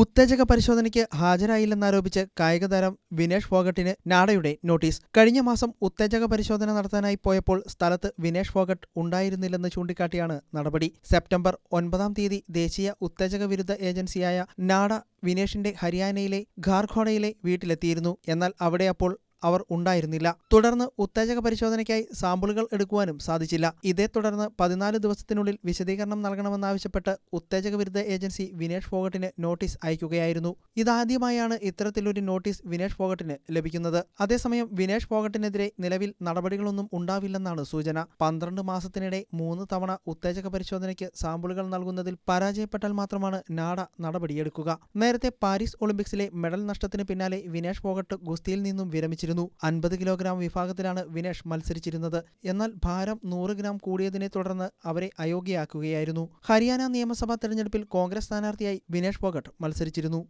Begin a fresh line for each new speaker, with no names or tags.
ഉത്തേജക പരിശോധനയ്ക്ക് ഹാജരായില്ലെന്നാരോപിച്ച് കായിക താരം വിനേഷ് ഫോഗട്ടിന് നാഡയുടെ നോട്ടീസ്. കഴിഞ്ഞ മാസം ഉത്തേജക പരിശോധന നടത്താനായി പോയപ്പോൾ സ്ഥലത്ത് വിനേഷ് ഫോഗട്ട് ഉണ്ടായിരുന്നില്ലെന്ന് ചൂണ്ടിക്കാട്ടിയാണ് നടപടി. സെപ്റ്റംബർ ഒൻപതാം തീയതി ദേശീയ ഉത്തേജക വിരുദ്ധ ഏജൻസിയായ നാഡ വിനേഷിന്റെ ഹരിയാനയിലെ ഖാർഖോണയിലെ വീട്ടിലെത്തിയിരുന്നു. എന്നാൽ അവിടെ അപ്പോൾ അവർ ഉണ്ടായിരുന്നില്ല. തുടർന്ന് ഉത്തേജക പരിശോധനയ്ക്കായി സാമ്പിളുകൾ എടുക്കുവാനും സാധിച്ചില്ല. ഇതേ തുടർന്ന് പതിനാല് ദിവസത്തിനുള്ളിൽ വിശദീകരണം നൽകണമെന്നാവശ്യപ്പെട്ട് ഉത്തേജക വിരുദ്ധ ഏജൻസി വിനേഷ് ഫോഗട്ടിന് നോട്ടീസ് അയക്കുകയായിരുന്നു. ഇതാദ്യമായാണ് ഇത്തരത്തിലൊരു നോട്ടീസ് വിനേഷ് ഫോഗട്ടിന് ലഭിക്കുന്നത്. അതേസമയം വിനേഷ് ഫോഗട്ടിനെതിരെ നിലവിൽ നടപടികളൊന്നും ഉണ്ടാവില്ലെന്നാണ് സൂചന. പന്ത്രണ്ട് മാസത്തിനിടെ മൂന്ന് തവണ ഉത്തേജക പരിശോധനയ്ക്ക് സാമ്പിളുകൾ നൽകുന്നതിൽ പരാജയപ്പെട്ടാൽ മാത്രമാണ് നാഡ നടപടിയെടുക്കുക. നേരത്തെ പാരീസ് ഒളിമ്പിക്സിലെ മെഡൽ നഷ്ടത്തിന് പിന്നാലെ വിനേഷ് ഫോഗട്ട് ഗുസ്തിയിൽ നിന്നും വിരമിച്ചിരുന്നു. അൻപത് കിലോഗ്രാം വിഭാഗത്തിലാണ് വിനേഷ് മത്സരിച്ചിരുന്നത്. എന്നാൽ ഭാരം നൂറ് ഗ്രാം കൂടിയതിനെ തുടർന്ന് അവരെ അയോഗ്യയാക്കുകയായിരുന്നു. ഹരിയാന നിയമസഭാ തെരഞ്ഞെടുപ്പിൽ കോൺഗ്രസ് സ്ഥാനാർത്ഥിയായി വിനേഷ് ഫോഗട്ട് മത്സരിച്ചിരുന്നു.